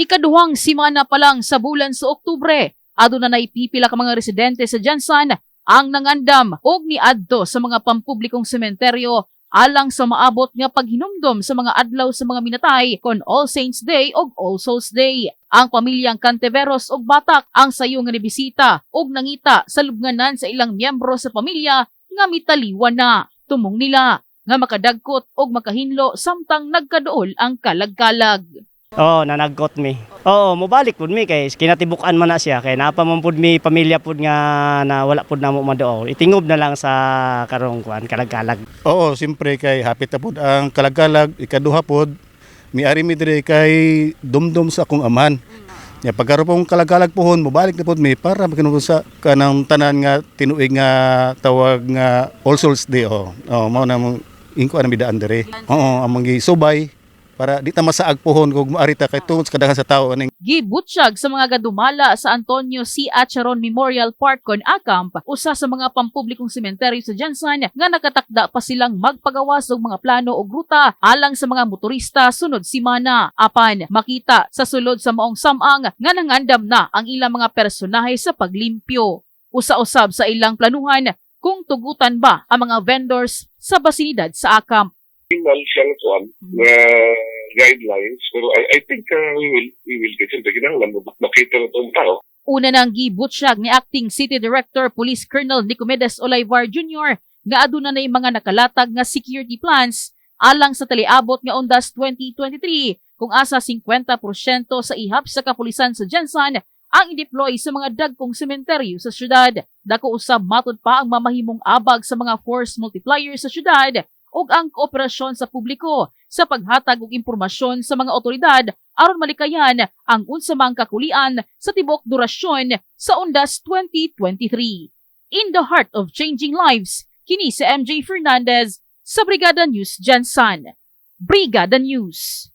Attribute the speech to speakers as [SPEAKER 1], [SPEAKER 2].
[SPEAKER 1] Ikaduhang simana pa lang sa bulan sa Oktubre, aduna na ipipila ka mga residente sa Jansan ang nangandam og niadto sa mga pampublikong sementeryo alang sa maabot nga paghinumdom sa mga adlaw sa mga minatay kon All Saints Day ug All Souls Day. Ang pamilyang Canteveros ug Batak ang sayo nga nibisita ug nangita sa lubnganan sa ilang miyembro sa pamilya nga mitaliwan na. Tumong nila nga makadagkot og makahinlo samtang nagkaduol ang kalagkalag.
[SPEAKER 2] Oo, nanagkot mi. Oo, mobalik pud mi kay kinatibukan man na siya kay napa man pud mi pamilya pud nga na wala pud namo maduol. Itingob na lang sa karong kwan kalag-kalag.
[SPEAKER 3] Oo, siyempre kay hapit pod ang kalagalag, ikaduha pod, miari mi dire kay dumdum sa akong aman. Ya pagkaroon pong kalagalag pohon, mobalik na pod mi para makinuha sa kanang tanan nga tinuig nga tawag nga All Souls Day. Oh, oh mao na mong ingko na mi daan dire. Oo, among subay para di ta masaag pohon kung maari ta kay tungod sa kadaghan sa tawo aning
[SPEAKER 1] Gibutsyag sa mga gadumala sa Antonio C. Acharon Memorial Park kon Acamp, usa sa mga pampublikong sementeryo sa Jansan nga nakatakda pa silang magpagawas og mga plano o ruta alang sa mga motorista sunod simana. Apan makita sa sulod sa maong samang nga nangandam na ang ilang mga personahe sa paglimpyo. Usa-usab sa ilang planuhan kung tugutan ba ang mga vendors sa basilidad sa Acamp.
[SPEAKER 4] final siyang kuan na guidelines pero I, I think uh, we will we will get kinahanglan mo makita na itong tao
[SPEAKER 1] Una nang gibutsyag ni Acting City Director Police Colonel Nicomedes Olivar Jr. nga aduna na mga nakalatag nga security plans alang sa taliabot nga undas 2023 kung asa 50% sa ihap sa kapulisan sa Jansan ang i-deploy sa mga dagkong sementeryo sa syudad. Dako usab matud pa ang mamahimong abag sa mga force multiplier sa syudad ug ang kooperasyon sa publiko sa paghatag og impormasyon sa mga otoridad aron malikayan ang unsa mang kakulian sa tibok durasyon sa Undas 2023. In the heart of changing lives, kini si MJ Fernandez sa Brigada News Jansan. Brigada News.